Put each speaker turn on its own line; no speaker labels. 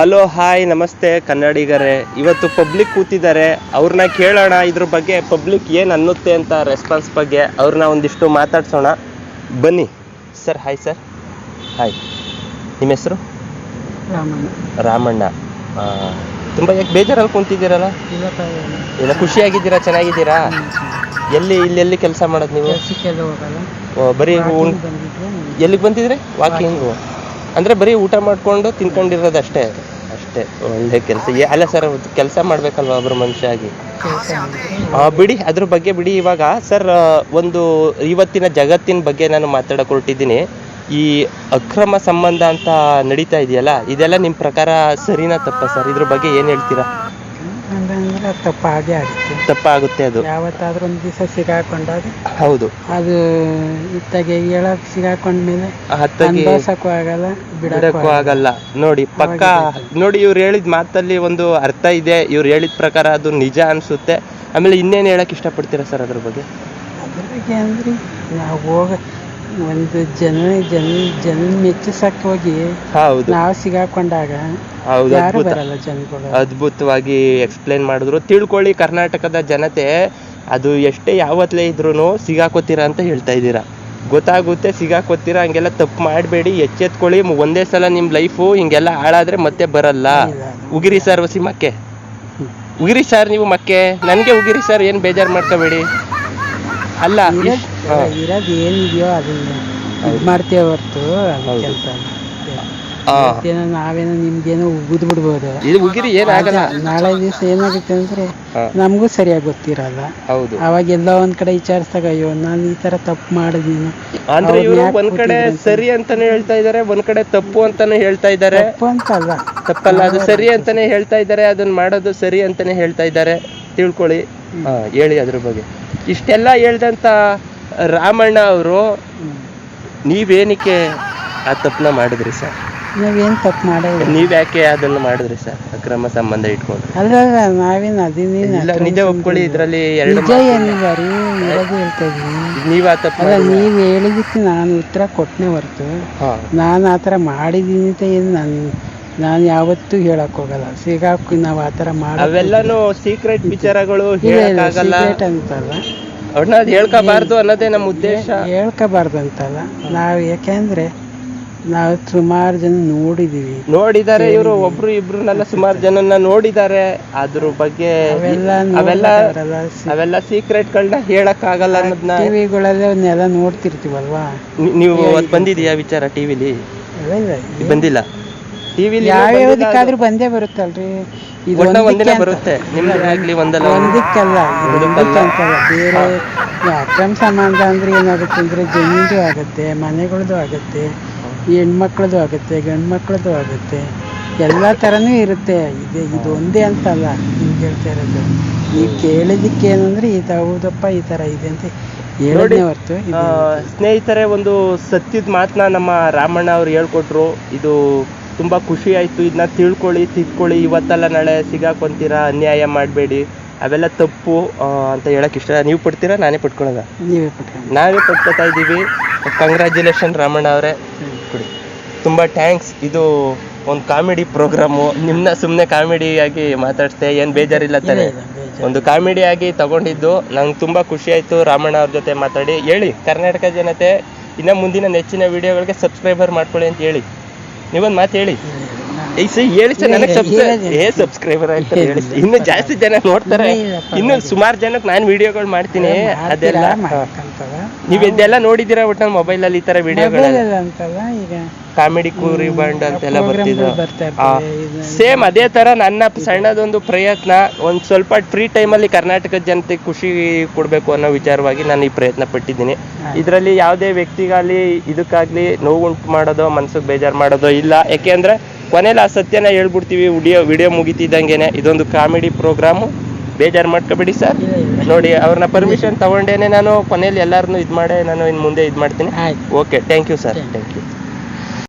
Hello hi ನಮಸ್ತೆ ಕನ್ನಡಿಗರೇ. ಇವತ್ತು public ಕೂತಿದ್ದಾರೆ. ಅವ್ರನ್ನ ಕೇಳೋಣ ಇದ್ರ ಬಗ್ಗೆ ಪಬ್ಲಿಕ್ ಏನು ಅನ್ನುತ್ತೆ ಅಂತ ರೆಸ್ಪಾನ್ಸ್ ಬಗ್ಗೆ ಅವ್ರನ್ನ ಒಂದಿಷ್ಟು ಮಾತಾಡ್ಸೋಣ. ಬನ್ನಿ. ಸರ್ ಹಾಯ್ ಸರ್ ಹಾಯ್ ನಿಮ್ಮ ಹೆಸರು?
ರಾಮಣ್ಣ.
ತುಂಬ ಯಾಕೆ ಬೇಜಾರಲ್ಲಿ ಕುಂತಿದ್ದೀರಲ್ಲ? ಇಲ್ಲ ಖುಷಿಯಾಗಿದ್ದೀರಾ ಚೆನ್ನಾಗಿದ್ದೀರಾ? ಎಲ್ಲಿ ಇಲ್ಲಿ ಎಲ್ಲಿ ಕೆಲಸ ಮಾಡೋದು ನೀವು? ಬರೀ ಎಲ್ಲಿಗೆ ಬಂದಿದ್ರಿ? ವಾಕಿಂಗು ಅಂದರೆ ಬರೀ ಊಟ ಮಾಡಿಕೊಂಡು ತಿನ್ಕೊಂಡಿರೋದು ಅಷ್ಟೇ ಒಳ್ಳೆ ಕೆಲಸ. ಅಲ್ಲ ಸರ್ ಕೆಲಸ ಮಾಡ್ಬೇಕಲ್ವಾ ಒಬ್ರು ಮನುಷ್ಯ ಆಗಿ? ಆ, ಬಿಡಿ ಅದ್ರ ಬಗ್ಗೆ ಬಿಡಿ. ಇವಾಗ ಸರ್ ಒಂದು ಇವತ್ತಿನ ಜಗತ್ತಿನ ಬಗ್ಗೆ ನಾನು ಮಾತಾಡಕ್ ಹೊರಟಿದ್ದೀನಿ ಈ ಅಕ್ರಮ ಸಂಬಂಧ ಅಂತ ನಡೀತಾ ಇದೆಯಲ್ಲ ಇದೆಲ್ಲ ನಿಮ್ಮ ಪ್ರಕಾರ ಸರಿನಾ ತಪ್ಪ ಸರ್? ಇದ್ರ ಬಗ್ಗೆ ಏನು ಹೇಳ್ತೀರಾ?
ಅಂದ್ರೆ ಅದು ಹಾಗೆ ಆಗುತ್ತೆ.
ತಪ್ಪಾಗುತ್ತೆ ಅದು.
ಯಾವತ್ತಾದ್ರೂ ಒಂದು ದಿವಸ ಸಿಗಾಕೊಂಡಾಗ
ಹೌದು.
ಅದು ಇತ್ತಾಗೆ ಹೇಳಕ್ ಸಿಗಾಕೊಂಡ್ಮೇಲೆ ಅನ್ಭವ್ಸಕ್ಕೂ ಆಗಲ್ಲ
ಬಿಡಕ್ಕೂ ಆಗಲ್ಲ. ನೋಡಿ ಪಕ್ಕ ನೋಡಿ ಇವ್ರು ಹೇಳಿದ ಮಾತಲ್ಲಿ ಒಂದು ಅರ್ಥ ಇದೆ. ಇವ್ರು ಹೇಳಿದ ಪ್ರಕಾರ ಅದು ನಿಜ ಅನ್ಸುತ್ತೆ. ಆಮೇಲೆ ಇನ್ನೇನು ಹೇಳಕ್ ಇಷ್ಟಪಡ್ತೀರಾ ಸರ್ ಅದ್ರ ಬಗ್ಗೆ?
ಅದ್ರ ಬಗ್ಗೆ ಅಂದ್ರೆ ನಾವು ಹೋಗ ಒಂದು ಜನ ಜನ ಜನ ಮೆಚ್ಚಿಸಕ್ಕೆ ಹೋಗಿ
ಹೌದು.
ನಾವು ಸಿಗಾಕೊಂಡಾಗ
ಹೌದು
ಯಾರು
ಅದ್ಭುತ.
ಬರಲ್ಲ ಜನಗಳು.
ಅದ್ಭುತವಾಗಿ ಎಕ್ಸ್ಪ್ಲೇನ್ ಮಾಡಿದ್ರು. ತಿಳ್ಕೊಳ್ಳಿ ಕರ್ನಾಟಕದ ಜನತೆ ಅದು ಎಷ್ಟೇ ಯಾವತ್ತಲೇ ಇದ್ರೂ ಸಿಗಾಕೋತೀರಾ ಅಂತ ಹೇಳ್ತಾ ಇದ್ದೀರಾ. ಗೊತ್ತಾಗುತ್ತೆ ಸಿಗಾಕೋತೀರಾ ಹಂಗೆಲ್ಲ ತಪ್ಪು ಮಾಡಬೇಡಿ ಎಚ್ಚೆತ್ಕೊಳ್ಳಿ ಮ್- ಒಂದೇ ಸಲ ನಿಮ್ಮ ಲೈಫು ಹಿಂಗೆಲ್ಲ ಹಾಳಾದ್ರೆ ಮತ್ತೆ ಬರಲ್ಲ. ಉಗಿರಿ ಸರ್ ವಸಿ ಮಕ್ಕೆ. ಉಗಿರಿ ಸರ್ ನೀವು ಮಕ್ಕೆ. ನನಗೆ ಉಗಿರಿ ಸರ್ ಏನು ಬೇಜಾರು ಮಾಡ್ಕೋಬೇಡಿ. ಅಲ್ಲ ಇರೋದ್- ಹಾ.
ಇರೋದು ಏನಿದೆಯೋ ಅದನ್ನ ಇದು ಮಾಡ್ತೇವೆ ಹೊರ್ತು
ಹೌದು.
ಕೆಲಸ. ನಾವೇನೋ ನಿಮ್ಗೇನೋ ಉಗಿದ್ ಬಿಡ್ಬೋದು.
ಇದು ಉಗಿರಿ ಏನಾಗಲ್ಲ
ನಾಳೆ ದಿವಸ ಏನಾಗುತ್ತೆ ಅಂದ್ರೆ
ಹಾ,
ನಮಗೂ ಸರಿಯಾಗಿ ಗೊತ್ತಿರಲ್ಲ.
ಹೌದು.
ಅವಾಗ ಎಲ್ಲ ಒಂದ್ ಕಡೆ ವಿಚಾರಿಸ್ದಾಗ ಅಯ್ಯೋ ನಾನು ಈ ತರ ತಪ್ಪು ಮಾಡಿದೀನಿ.
ಅಂದ್ರೆ
ಅವ್ರ್ನ
ಇವರು
ಯಾಕ್
ಒಂದ್ ಕಡೆ
ಕೂತಿದ್ರು ಅಂತ.
ಸರಿ ಅಂತಾನೆ ಹೇಳ್ತಾ ಇದಾರೆ ಒಂದ್ ಕಡೆ ತಪ್ಪು ಅಂತಾನೆ ಹೇಳ್ತಾ ಇದ್ದಾರೆ
ತಪ್ಪು ಅಂತಲ್ಲ
ತಪ್ಪಲ್ಲ ಅದು ಸರಿ ಅಂತಾನೆ ಹೇಳ್ತಾ ಇದ್ದಾರೆ ಅದನ್ನ ಮಾಡೋದು ಸರಿ ಅಂತಾನೆ ಹೇಳ್ತಾ ಇದ್ದಾರೆ ತಿಳ್ಕೊಳ್ಳಿ. ಹಾ ಹೇಳಿ ಅದ್ರ ಬಗ್ಗೆ. ಇಷ್ಟೆಲ್ಲ ಹೇಳ್ದಂಥ ರಾಮಣ್ಣ ಅವರು. ನೀವೇನಕ್ಕೆ ಆ ತಪ್ಪನ್ನ ಮಾಡಿದ್ರಿ ಸರ್?
ನಾವೇನು ತಪ್ಪು ಮಾಡಿದ್ರಿ?
ನೀವು ಯಾಕೆ ಅದನ್ನ ಮಾಡಿದ್ರಿ ಸರ್ ಅಕ್ರಮ ಸಂಬಂಧ ಇಟ್ಕೊಂಡು?
ಅಲ್ಲ ನಾವೇನು ಅದೀನಿ
ಇಲ್ಲ ನಿಜ ಒಪ್ಕೊಳ್ಳಿ ಇದರಲ್ಲಿ ಎರಡು
ನಿಜ ಏನಿಲ್ಲ ರೀ? ಇರೋದು ಹೇಳ್ತಾ ಇದೀನಿ
ನೀವು ಆ ತಪ್ಪು
ಅಲ್ಲ. ನೀವು ಹೇಳಿದಕ್ಕೆ ನಾನು ಉತ್ತರ ಕೊಟ್ಟನೆ ಹೊರತು.
ಹಾ.
ನಾನು ಆ ಥರ ಮಾಡಿದ್ದೀನಿ ಅಂತ ಏನು ನಾನು ನಾನು ಯಾವತ್ತೂ ಹೇಳಕ್ ಹೋಗಲ್ಲ. ಸಿಗಾಕಿ ನಾವು ಆ ಥರ ಮಾಡಿ
ಅವೆಲ್ಲಾನು ಸೀಕ್ರೆಟ್ ವಿಚಾರಗಳು ಹೇಳಕ್ಕಾಗಲ್ಲ.
ಸೀಕ್ರೆಟ್ ಅಂತಲ್ಲ.
ಅವ್ರನ್ನ ಅದ್ ಹೇಳ್ಕೋಬಾರ್ದು ಅನ್ನೋದೇ ನಮ್ಮ ಉದ್ದೇಶ.
ಹೇಳ್ಕೋಬಾರ್ದು ಅಂತಲ್ಲ. ನಾವು ಯಾಕೆಂದ್ರೆ ನಾವು ಸುಮಾರು ಜನ ನೋಡಿದೀವಿ.
ನೋಡಿದ್ದಾರೆ ಇವರು ಒಬ್ರು ಇಬ್ರುನೆಲ್ಲ ಸುಮಾರು ಜನನ್ನ ನೋಡಿದ್ದಾರೆ ಅದ್ರ ಬಗ್ಗೆ
ಅವೆಲ್ಲ
ಅವೆಲ್ಲ
ನೋಡ್ಬೇಕಾದ್ರಲ್ಲ
ಅವೆಲ್ಲ ಸೀಕ್ರೆಟ್ ಗಳನ್ನ ಹೇಳಕ್ ಆಗಲ್ಲ ಅನ್ನೋದನ್ನ
ಟಿವಿಗಳಲ್ಲಿ ಅವನ್ನೆಲ್ಲ ನೋಡ್ತಿರ್ತೀವಲ್ವಾ?
ನೀವು ಅವತ್ ಬಂದಿದ್ಯಾ ವಿಚಾರ ಟಿವಿಲಿ?
ಅವೆಲ್ಲ
ಬಂದಿಲ್ಲ. ಟಿವಿಲಿ
ಯಾವ್ಯಾವ್ದಕ್ಕಾದ್ರೂ ಬಂದೇ ಬರುತ್ತಲ್ರಿ. ಇದು
ಒಟ್ಟ ಒಂದಿನ
ಒಂದಕ್ಕೆ
ಬರುತ್ತೆ. ನಿಮ್ದೇ ಆಗ್ಲಿ ಒಂದಲ್ಲ ಒಂದು.
ಒಂದಕ್ಕಲ್ಲ ಇದು. ಒಂದಕ್ಕೆ ಅಂತಲ್ಲ ಬೇರೆ ಅಕ್ರಮ ಸಂಬಂಧ ಅಂದ್ರೆ ಏನಾಗುತ್ತೆ ಅಂದ್ರೆ ಜಮೀನ್ದು ಆಗುತ್ತೆ ಮನೆಗಳದ್ದು ಆಗುತ್ತೆ ಹೆಣ್ಮಕ್ಳದ್ದು ಆಗುತ್ತೆ ಗಂಡು ಮಕ್ಳದ್ದು ಆಗುತ್ತೆ. ಎಲ್ಲ ಥರನೂ ಇರುತ್ತೆ. ಇದೆ ಇದು ಒಂದೇ ಅಂತಲ್ಲ. ನಿಮ್ಗೆ ಹೇಳ್ತಾ ಇರೋದು. ನೀವು ಕೇಳಿದಕ್ಕೆ ಏನಂದ್ರೆ ಇದು ಹೌದಪ್ಪ ಈ ಥರ ಇದೆ ಅಂತ ಹೇಳೋದೇ ಹೊರ್ತು ಇದು
ಸ್ನೇಹಿತರೆ ಒಂದು ಸತ್ಯದ ಮಾತನ್ನ ನಮ್ಮ ರಾಮಣ್ಣ ಅವ್ರು ಹೇಳ್ಕೊಟ್ರು. ಇದು ತುಂಬಾ ಖುಷಿ ಆಯಿತು. ಇದನ್ನ ತಿಳ್ಕೊಳ್ಳಿ ತಿದ್ಕೊಳ್ಳಿ. ಇವತ್ತಲ್ಲ ನಾಳೆ ಸಿಗಾಕೊಂತೀರಾ? ಅನ್ಯಾಯ ಮಾಡಬೇಡಿ. ಅವೆಲ್ಲ ತಪ್ಪು ಅಂತ ಹೇಳಕ್ ಇಷ್ಟ ನೀವು ಪಡ್ತೀರಾ ನಾನೇ ಪಡ್ಕೊಳ್ಳೋದ
ನೀವೇ ಪಟ್ಕೊಂಡು
ನಾವೇ ಪಡ್ಕೊತಾ ಇದ್ದೀವಿ. ಕಂಗ್ರ್ಯಾಚುಲೇಷನ್ ರಾಮಣ್ಣ ಅವರೇ. ಕೊಡಿ. ತುಂಬ ಥ್ಯಾಂಕ್ಸ್ ಇದು ಒಂದು ಕಾಮಿಡಿ ಪ್ರೋಗ್ರಾಮು ನಿಮ್ಮನ್ನ ಸುಮ್ಮನೆ ಕಾಮಿಡಿಯಾಗಿ ಮಾತಾಡ್ತೆ ಏನು ಬೇಜಾರಿಲ್ಲ ತಾನೆ? ಒಂದು ಕಾಮಿಡಿಯಾಗಿ ತಗೊಂಡಿದ್ದು. ನಂಗೆ ತುಂಬ ಖುಷಿ ಆಯಿತು ರಾಮಣ್ಣ ಅವ್ರ ಜೊತೆ ಮಾತಾಡಿ. ಹೇಳಿ ಕರ್ನಾಟಕ ಜನತೆ ಇನ್ನು ಮುಂದಿನ ನೆಚ್ಚಿನ ವಿಡಿಯೋಗಳಿಗೆ ಸಬ್ಸ್ಕ್ರೈಬರ್ ಮಾಡ್ಕೊಳ್ಳಿ ಅಂತ ಹೇಳಿ. ನೀವೊಂದು ಮಾತು ಹೇಳಿ. ಏ ಸರ್ ಹೇಳಿ ಸರ್ ನನಗೆ ಸಬ್ಸ್ಕ್ರೈಬ್ ಏ ಸಬ್ಸ್ಕ್ರೈಬರ್ ಅಂತ ಹೇಳಿ ಇನ್ನು ಜಾಸ್ತಿ ಜನ ನೋಡ್ತಾರೆ. ಇನ್ನೂ ಸುಮಾರು ಜನಕ್ಕೆ ನಾನು ವಿಡಿಯೋಗಳು ಮಾಡ್ತೀನಿ ಅದೆಲ್ಲ.
ಮಾಡ್ಕಂತವ
ನೀವು ಇದೆಲ್ಲ ನೋಡಿದ್ದೀರಾ ಮೊಬೈಲ್ ಮೊಬೈಲಲ್ಲಿ ಈ ತರ ವಿಡಿಯೋಗಳೆಲ್ಲ
ಅಂತಲ್ಲ ಈಗ.
ಕಾಮಿಡಿ ಕೂರಿ ಬಂಡ್ ಅಂತೆಲ್ಲ ಬರ್ತಿದ್ರು
ಪ್ರೋಗ್ರಾಮ್ಗಳು ಬರ್ತಾ ಇರ್ತವೆ.
ಸೇಮ್ ಅದೇ ತರ ನನ್ನ ಸಣ್ಣದೊಂದು ಪ್ರಯತ್ನ ಒಂದ್ ಸ್ವಲ್ಪ ಫ್ರೀ ಟೈಮಲ್ಲಿ ಕರ್ನಾಟಕದ ಜನತೆ ಖುಷಿ ಕೊಡಬೇಕು ಅನ್ನೋ ವಿಚಾರವಾಗಿ ನಾನು ಈ ಪ್ರಯತ್ನ ಪಟ್ಟಿದ್ದೀನಿ. ಇದರಲ್ಲಿ ಯಾವುದೇ ವ್ಯಕ್ತಿಗಾಗ್ಲಿ ಇದಕ್ಕಾಗ್ಲಿ ನೋವುಂಟು ಮಾಡೋದೋ ಮನ್ಸಿಗೆ ಬೇಜಾರು ಮಾಡೋದೋ ಇಲ್ಲ. ಯಾಕೆಂದ್ರೆ ಕೊನೆಯಲ್ಲಿ ಆ ಸತ್ಯನ ಹೇಳ್ಬಿಡ್ತೀವಿ ವಿಡಿಯೋ ವಿಡಿಯೋ ಮುಗಿತಿದ್ದಂಗೆನೆ. ಇದೊಂದು ಕಾಮಿಡಿ ಪ್ರೋಗ್ರಾಮು ಬೇಜಾರು ಮಾಡ್ಕೋಬೇಡಿ ಸರ್. ನೋಡಿ ಅವ್ರನ್ನ ಪರ್ಮಿಷನ್ ತಗೊಂಡೇನೆ ನಾನು ಕೊನೆಯಲ್ಲಿ ಎಲ್ಲಾರನ್ನು ಇದು ಮಾಡೇ ನಾನು ಇನ್ನು ಮುಂದೆ ಇದು ಮಾಡ್ತೀನಿ. Okay thank you sir thank you